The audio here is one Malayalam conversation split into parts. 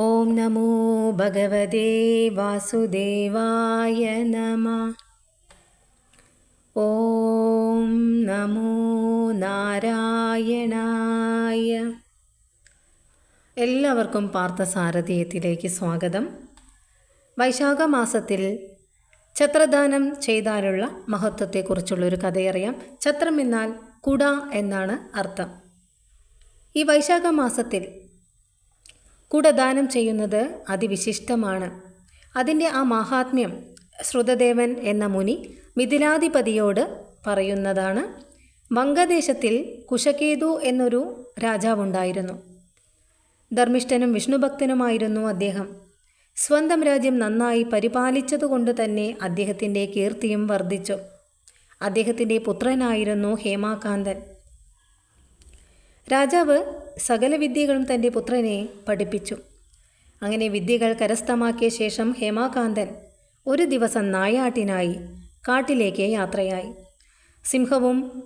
ഓം നമോ ഭഗവതേ വാസുദേവായ നമ. ഓം നമോ നാരായണായ. എല്ലാവർക്കും പാർത്ഥസാരഥിയത്തിലേക്ക് സ്വാഗതം. വൈശാഖ മാസത്തിൽ ഛത്രദാനം ചെയ്താലുള്ള മഹത്വത്തെക്കുറിച്ചുള്ളൊരു കഥയറിയാം. ഛത്രം എന്നാൽ കുട എന്നാണ് അർത്ഥം. ഈ വൈശാഖ മാസത്തിൽ കുടദാനം ചെയ്യുന്നത് അതിവിശിഷ്ടമാണ്. അതിന്റെ ആ മാഹാത്മ്യം ശ്രുതദേവൻ എന്ന മുനി മിഥിലാധിപതിയോട് പറയുന്നതാണ്. വംഗദേശത്തിൽ കുശകേതു എന്നൊരു രാജാവുണ്ടായിരുന്നു. ധർമ്മിഷ്ഠനും വിഷ്ണുഭക്തനുമായിരുന്നു അദ്ദേഹം. സ്വന്തം രാജ്യം നന്നായി പരിപാലിച്ചതുകൊണ്ട് തന്നെ അദ്ദേഹത്തിന്റെ കീർത്തിയും വർദ്ധിച്ചു. അദ്ദേഹത്തിന്റെ പുത്രനായിരുന്നു ഹേമാകാന്തൻ. രാജാവ് സകല വിദ്യകളും തന്റെ പുത്രനെ പഠിപ്പിച്ചു. അങ്ങനെ വിദ്യകൾ കരസ്ഥമാക്കിയ ശേഷം ഹേമാകാന്തൻ ഒരു ദിവസം നായാട്ടിനായി കാട്ടിലേക്ക് യാത്രയായി. സിംഹവും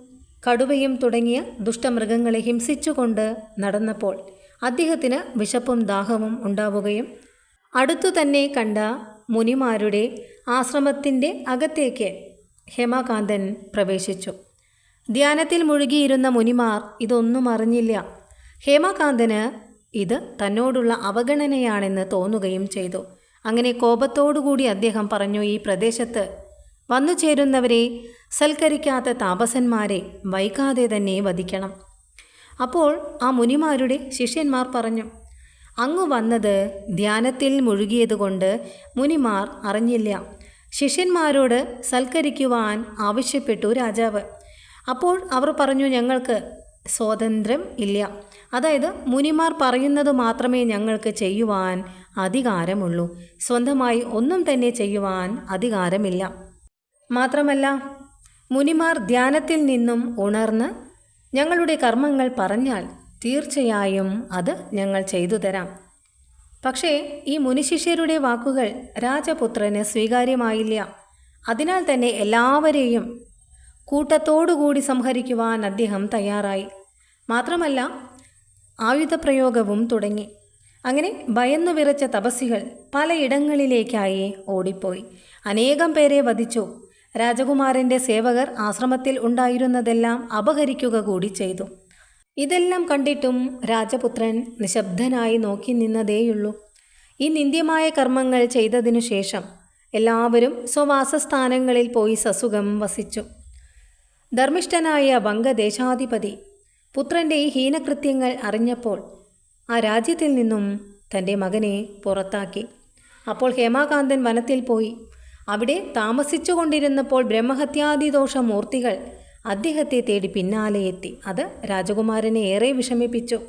കടുവയും തുടങ്ങിയ ദുഷ്ടമൃഗങ്ങളെ ഹിംസിച്ചുകൊണ്ട് നടന്നപ്പോൾ അദ്ദേഹത്തിന് വിശപ്പും ദാഹവും ഉണ്ടാവുകയും അടുത്തു തന്നെ കണ്ട മുനിമാരുടെ ആശ്രമത്തിന്റെ അകത്തേക്ക് ഹേമാകാന്തൻ പ്രവേശിച്ചു. ധ്യാനത്തിൽ മുഴുകിയിരുന്ന മുനിമാർ ഇതൊന്നും അറിഞ്ഞില്ല. ഹേമകാന്തന് ഇത് തന്നോടുള്ള അവഗണനയാണെന്ന് തോന്നുകയും ചെയ്തു. അങ്ങനെ കോപത്തോടുകൂടി അദ്ദേഹം പറഞ്ഞു ഈ പ്രദേശത്ത് വന്നു ചേരുന്നവരെ സൽക്കരിക്കാത്ത താപസന്മാരെ വൈകാതെ തന്നെ വധിക്കണം. അപ്പോൾ ആ മുനിമാരുടെ ശിഷ്യന്മാർ പറഞ്ഞു അങ്ങു വന്നത് ധ്യാനത്തിൽ മുഴുകിയതുകൊണ്ട് മുനിമാർ അറിഞ്ഞില്ല. ശിഷ്യന്മാരോട് സൽക്കരിക്കുവാൻ ആവശ്യപ്പെട്ടു രാജാവ്. അപ്പോൾ അവർ പറഞ്ഞു ഞങ്ങൾക്ക് സ്വാതന്ത്ര്യം ഇല്ല. അതായത് മുനിമാർ പറയുന്നത് മാത്രമേ ഞങ്ങൾക്ക് ചെയ്യുവാൻ അധികാരമുള്ളൂ. സ്വന്തമായി ഒന്നും തന്നെ ചെയ്യുവാൻ അധികാരമില്ല. മാത്രമല്ല മുനിമാർ ധ്യാനത്തിൽ നിന്നും ഉണർന്ന് ഞങ്ങളുടെ കർമ്മങ്ങൾ പറഞ്ഞാൽ തീർച്ചയായും അത് ഞങ്ങൾ ചെയ്തു തരാം. പക്ഷേ ഈ മുനിശിഷ്യരുടെ വാക്കുകൾ രാജപുത്രന് സ്വീകാര്യമായില്ല. അതിനാൽ തന്നെ എല്ലാവരെയും കൂട്ടത്തോടുകൂടി സംഹരിക്കുവാൻ അദ്ദേഹം തയ്യാറായി. മാത്രമല്ല ആയുധപ്രയോഗവും തുടങ്ങി. അങ്ങനെ ഭയന്നു വിറച്ച തപസ്സികൾ പലയിടങ്ങളിലേക്കായി ഓടിപ്പോയി. അനേകം പേരെ വധിച്ചു. രാജകുമാരന്റെ സേവകർ ആശ്രമത്തിൽ ഉണ്ടായിരുന്നതെല്ലാം അപഹരിക്കുക കൂടി ചെയ്തു. ഇതെല്ലാം കണ്ടിട്ടും രാജപുത്രൻ നിശബ്ദനായി നോക്കി നിന്നതേയുള്ളൂ. ഈ നിന്ദ്യമായ കർമ്മങ്ങൾ ചെയ്തതിനു ശേഷം എല്ലാവരും സ്വവാസസ്ഥാനങ്ങളിൽ പോയി സസുഖം വസിച്ചു. ധർമ്മിഷ്ഠനായ വംഗദേശാധിപതി പുത്രന്റെ ഈ ഹീനകൃത്യങ്ങൾ അറിഞ്ഞപ്പോൾ ആ രാജ്യത്തിൽ നിന്നും തന്റെ മകനെ പുറത്താക്കി. അപ്പോൾ ഹേമാകാന്തൻ വനത്തിൽ പോയി. അവിടെ താമസിച്ചുകൊണ്ടിരുന്നപ്പോൾ ബ്രഹ്മഹത്യാദിദോഷ മൂർത്തികൾ അദ്ദേഹത്തെ തേടി പിന്നാലെ എത്തി. അത് രാജകുമാരനെ ഏറെ വിഷമിപ്പിച്ചു.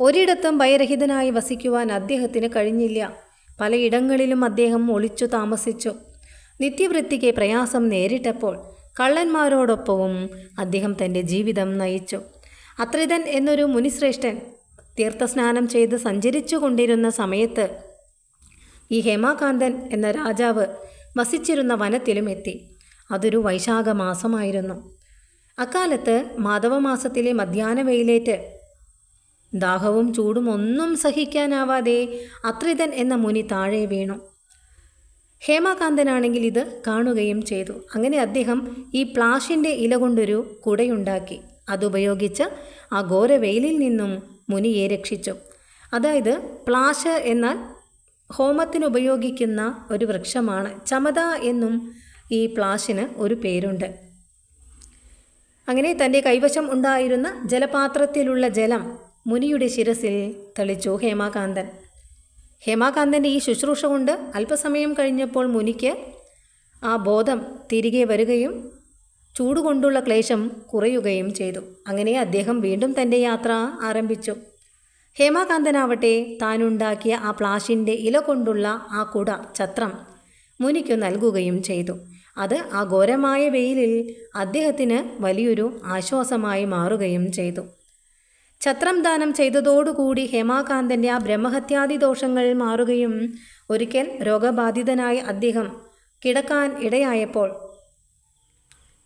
ഒരിടത്തും ഭയരഹിതനായി വസിക്കുവാൻ അദ്ദേഹത്തിന് കഴിഞ്ഞില്ല. പലയിടങ്ങളിലും അദ്ദേഹം ഒളിച്ചു താമസിച്ചു. നിത്യവൃത്തിക്ക് പ്രയാസം നേരിട്ടപ്പോൾ കള്ളന്മാരോടൊപ്പവും അദ്ദേഹം തന്റെ ജീവിതം നയിച്ചു. അത്രിതൻ എന്നൊരു മുനിശ്രേഷ്ഠൻ തീർത്ഥസ്നാനം ചെയ്ത് സഞ്ചരിച്ചു കൊണ്ടിരുന്ന സമയത്ത് ഈ ഹേമാകാന്തൻ എന്ന രാജാവ് വസിച്ചിരുന്ന വനത്തിലും എത്തി. അതൊരു വൈശാഖ മാസമായിരുന്നു. അക്കാലത്ത് മാധവമാസത്തിലെ മധ്യാഹ്ന വെയിലേറ്റ് ദാഹവും ചൂടും ഒന്നും സഹിക്കാനാവാതെ അത്രിതൻ എന്ന മുനി താഴെ വീണു. ഹേമാകാന്തനാണെങ്കിൽ ഇത് കാണുകയും ചെയ്തു. അങ്ങനെ അദ്ദേഹം ഈ പ്ലാഷിന്റെ ഇല കൊണ്ടൊരു കുടയുണ്ടാക്കി. അതുപയോഗിച്ച് ആ ഘോരവെയിലിൽ നിന്നും മുനിയെ രക്ഷിച്ചു. അതായത് പ്ലാഷ് എന്നാൽ ഹോമത്തിന് ഉപയോഗിക്കുന്ന ഒരു വൃക്ഷമാണ്. ചമത എന്നും ഈ പ്ലാഷിന് ഒരു പേരുണ്ട്. അങ്ങനെ തന്റെ കൈവശം ഉണ്ടായിരുന്ന ജലപാത്രത്തിലുള്ള ജലം മുനിയുടെ ശിരസിൽ തെളിച്ചു. ഹേമാകാന്തൻ. ഹേമാകാന്തന്റെ ഈ ശുശ്രൂഷ കൊണ്ട് അല്പസമയം കഴിഞ്ഞപ്പോൾ മുനിക്ക് ആ ബോധം തിരികെ വരികയും ചൂടുകൊണ്ടുള്ള ക്ലേശം കുറയുകയും ചെയ്തു. അങ്ങനെ അദ്ദേഹം വീണ്ടും തന്റെ യാത്ര ആരംഭിച്ചു. ഹേമാകാന്തനാവട്ടെ താനുണ്ടാക്കിയ ആ പ്ലാഷിന്റെ ഇല കൊണ്ടുള്ള ആ കുട ഛത്രം മുനിക്ക് നൽകുകയും ചെയ്തു. അത് ആ ഘോരമായ വെയിലിൽ അദ്ദേഹത്തിന് വലിയൊരു ആശ്വാസമായി മാറുകയും ചെയ്തു. ഛത്രം ദാനം ചെയ്തതോടുകൂടി ഹേമാകാന്തന്റെ ആ ബ്രഹ്മഹത്യാദി ദോഷങ്ങൾ മാറുകയും ഒരിക്കൽ രോഗബാധിതനായ അദ്ദേഹം കിടക്കാൻ ഇടയായപ്പോൾ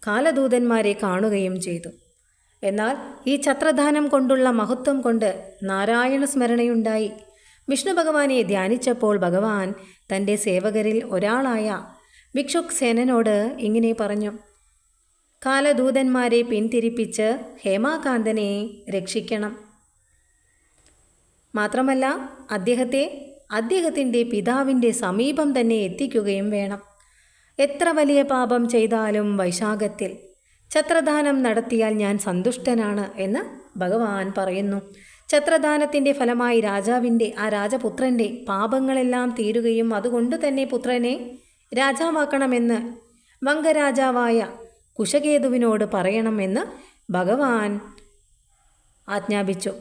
കാലദൂതന്മാരെ കാണുകയും ചെയ്തു. എന്നാൽ ഈ ഛത്രദാനം കൊണ്ടുള്ള മഹത്വം കൊണ്ട് നാരായണ സ്മരണയുണ്ടായി. വിഷ്ണു ഭഗവാനെ ധ്യാനിച്ചപ്പോൾ ഭഗവാൻ തന്റെ സേവകരിൽ ഒരാളായ ഭിക്ഷുക് സേനനോട് ഇങ്ങനെ പറഞ്ഞു കാലദൂതന്മാരെ പിന്തിരിപ്പിച്ച് ഹേമാകാന്തനെ രക്ഷിക്കണം. മാത്രമല്ല അദ്ദേഹത്തെ അദ്ദേഹത്തിന്റെ പിതാവിന്റെ സമീപം തന്നെ എത്തിക്കുകയും വേണം. എത്ര വലിയ പാപം ചെയ്താലും വൈശാഖത്തിൽ. ഛത്രദാനം നടത്തിയാൽ ഞാൻ സന്തുഷ്ടനാണ് എന്ന് ഭഗവാൻ പറയുന്നു. ഛത്രദാനത്തിന്റെ ഫലമായി രാജാവിന്റെ ആ രാജപുത്രന്റെ പാപങ്ങളെല്ലാം തീരുകയും അതുകൊണ്ട് തന്നെ പുത്രനെ രാജാവാക്കണമെന്ന് വംഗരാജാവായ കുശകേതുവിനോട് പറയണമെന്ന് ഭഗവാൻ ആജ്ഞാപിച്ചു.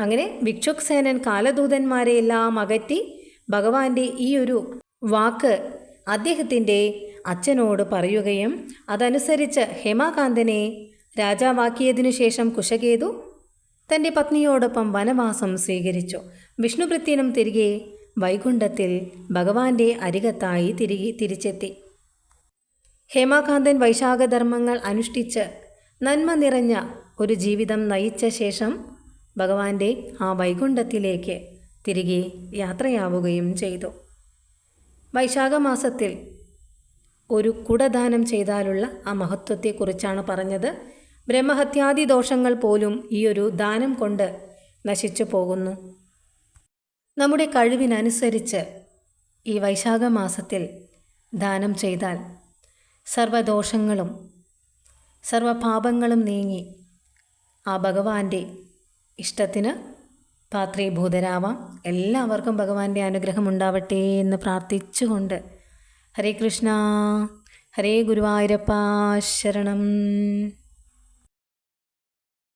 അങ്ങനെ ഭിക്ഷുക്സേനൻ കാലദൂതന്മാരെ എല്ലാം അകറ്റി ഭഗവാന്റെ ഈ ഒരു വാക്ക് അദ്ദേഹത്തിന്റെ അച്ഛനോട് പറയുകയും അതനുസരിച്ച് ഹേമാകാന്തനെ രാജാവാക്കിയതിനു ശേഷം കുശകേതു തന്റെ പത്നിയോടൊപ്പം വനവാസം സ്വീകരിച്ചു. വിഷ്ണുപ്രത്യനും തിരികെ വൈകുണ്ഠത്തിൽ ഭഗവാന്റെ അരികത്തായി തിരികെ തിരിച്ചെത്തി. ഹേമാകാന്തൻ വൈശാഖധർമ്മങ്ങൾ അനുഷ്ഠിച്ച് നന്മ നിറഞ്ഞ ഒരു ജീവിതം നയിച്ച ശേഷം ഭഗവാന്റെ ആ വൈകുണ്ഠത്തിലേക്ക് തിരികെ യാത്രയാവുകയും ചെയ്തു. വൈശാഖ മാസത്തിൽ ഒരു കുടദാനം ചെയ്താലുള്ള ആ മഹത്വത്തെക്കുറിച്ചാണ് പറഞ്ഞത്. ബ്രഹ്മഹത്യാദി ദോഷങ്ങൾ പോലും ഈ ഒരു ദാനം കൊണ്ട് നശിച്ചു പോകുന്നു. നമ്മുടെ കഴിവിനനുസരിച്ച് ഈ വൈശാഖ മാസത്തിൽ ദാനം ചെയ്താൽ സർവദോഷങ്ങളും സർവപാപങ്ങളും നീങ്ങി ആ ഭഗവാന്റെ ഇഷ്ടത്തിന് പാത്രീഭൂതരാവാം. എല്ലാവർക്കും ഭഗവാന്റെ അനുഗ്രഹം ഉണ്ടാവട്ടെ എന്ന് പ്രാർത്ഥിച്ചുകൊണ്ട്. ഹരേ കൃഷ്ണ ഹരേ ഗുരുവായൂരപ്പ ശരണം.